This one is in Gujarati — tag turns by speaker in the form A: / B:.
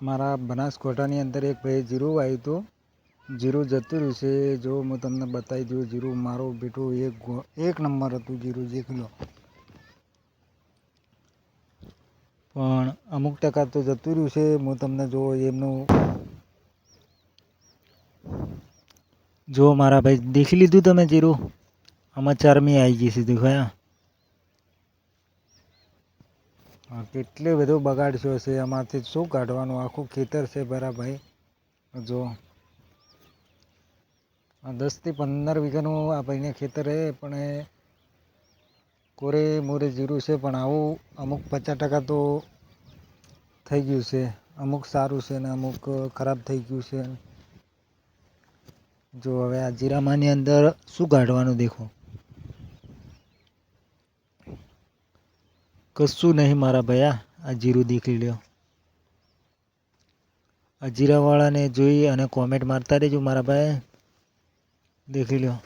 A: અમારા બનાસકાંઠાની અંદર એક ભાઈ જીરું વાવ્યું હતું. જીરું જતું રહ્યું છે જો હું તમને બતાવી દઉં. જીરું મારું બેટું એક એક નંબર હતું જીરું જે કિલો. પણ અમુક ટકા તો જતું રહ્યું છે. હું તમને જો એમનું જો મારા ભાઈ દેખી લીધું તમે જીરું? આમાં ચરમી આવી ગઈ છે ખયા હા કેટલે બધો બગાડશો છે એમાંથી શું કાઢવાનું? આખું ખેતર છે ભાઈ. જો. દસથી પંદર વીઘાનું આ ભાઈને ખેતર છે, પણ એ કોરે મોરે જીરું છે, પણ આવું અમુક પચાસ ટકા તો થઈ ગયું છે. અમુક સારું છે ને અમુક ખરાબ થઈ ગયું છે. જો હવે આ જીરામાની અંદર શું કાઢવાનું દેખો? કશું નહીં મારા ભયા. આ જીરું દેખી લ્યો. આ જીરાવાળાને જોઈ અને કોમેન્ટ મારતા રહેજો મારા ભાઈ. દેખી લ્યો.